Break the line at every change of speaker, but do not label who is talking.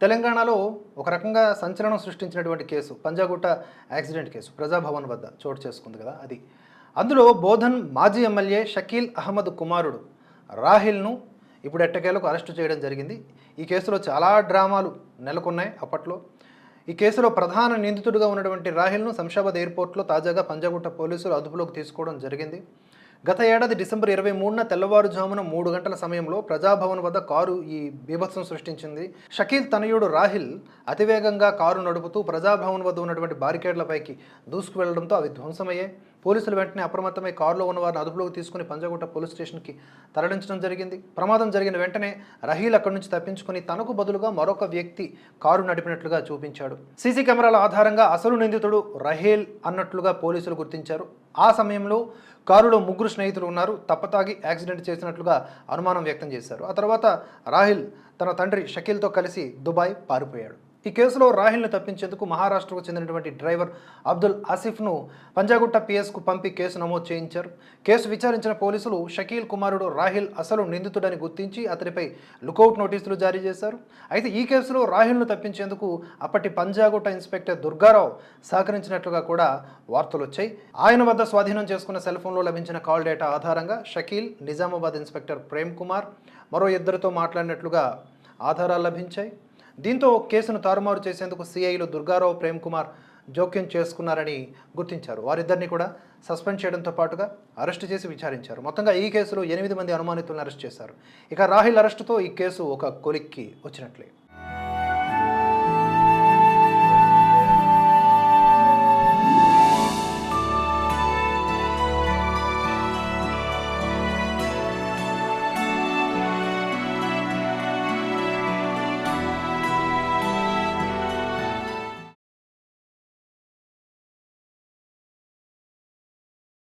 తెలంగాణలో ఒక రకంగా సంచలనం సృష్టించినటువంటి case Panjagutta accident case Praja Bhavan వద్ద చోటు చేసుకుంది కదా అది. అందులో బోధన్ మాజీ ఎమ్మెల్యే షకీల్ అహ్మద్ కుమారుడు రాహిల్ను ఇప్పుడు ఎట్టకేలకు అరెస్టు చేయడం జరిగింది. ఈ కేసులో చాలా డ్రామాలు నెలకొన్నాయి అప్పట్లో. ఈ కేసులో ప్రధాన నిందితుడిగా ఉన్నటువంటి రాహిల్ను శంషాబాద్ ఎయిర్పోర్ట్లో తాజాగా పంజాగుట్ట పోలీసులు అదుపులోకి తీసుకోవడం జరిగింది. గత ఏడాది డిసెంబర్ ఇరవై మూడున తెల్లవారుజామున మూడు గంటల సమయంలో ప్రజాభవన్ వద్ద కారు ఈ బీభత్సం సృష్టించింది. షకీల్ తనయుడు రాహిల్ అతివేగంగా కారు నడుపుతూ ప్రజాభవన్ వద్ద ఉన్నటువంటి బారికేడ్లపైకి దూసుకు వెళ్ళడంతో అవి ధ్వంసమయ్యాయి. పోలీసులు వెంటనే అప్రమత్తమై కారులో ఉన్న వారిని అదుపులోకి తీసుకుని పంజాగుట్ట పోలీస్ స్టేషన్కి తరలించడం జరిగింది. ప్రమాదం జరిగిన వెంటనే రహీల్ అక్కడి నుంచి తప్పించుకుని తనకు బదులుగా మరొక వ్యక్తి కారు నడిపినట్లుగా చూపించాడు. సీసీ కెమెరాల ఆధారంగా అసలు నిందితుడు రహేల్ అన్నట్లుగా పోలీసులు గుర్తించారు. ఆ సమయంలో కారులో ముగ్గురు స్నేహితులు ఉన్నారు. తప్పతాగి యాక్సిడెంట్ చేసినట్లుగా అనుమానం వ్యక్తం చేశారు. ఆ తర్వాత రాహిల్ తన తండ్రి షకీల్తో కలిసి దుబాయ్ పారిపోయాడు. ఈ కేసులో రాహిల్ను తప్పించేందుకు మహారాష్ట్రకు చెందినటువంటి డ్రైవర్ అబ్దుల్ ఆసిఫ్ను పంజాగుట్ట పిఎస్కు పంపి కేసు నమోదు చేయించారు. కేసు విచారించిన పోలీసులు షకీల్ కుమారుడు రాహిల్ అసలు నిందితుడని గుర్తించి అతడిపై లుకౌట్ నోటీసులు జారీ చేశారు. అయితే ఈ కేసులో రాహిల్ను తప్పించేందుకు అప్పటి పంజాగుట్ట ఇన్స్పెక్టర్ దుర్గారావు సహకరించినట్లుగా కూడా వార్తలు వచ్చాయి. ఆయన వద్ద స్వాధీనం చేసుకున్న సెల్ ఫోన్లో లభించిన కాల్ డేటా ఆధారంగా షకీల్ నిజామాబాద్ ఇన్స్పెక్టర్ ప్రేమ్ కుమార్ మరో ఇద్దరితో మాట్లాడినట్లుగా ఆధారాలు లభించాయి. దీంతో కేసును తారుమారు చేసేందుకు సిఐలు దుర్గారావు ప్రేమ్ కుమార్ జోక్యం చేసుకున్నారని గుర్తించారు. వారిద్దరిని కూడా సస్పెండ్ చేయడంతో పాటుగా అరెస్టు చేసి విచారించారు. మొత్తంగా ఈ కేసులో ఎనిమిది మంది అనుమానితులను అరెస్ట్ చేశారు. ఇక రాహిల్ అరెస్టుతో ఈ కేసు ఒక కొలిక్కి వచ్చినట్లే.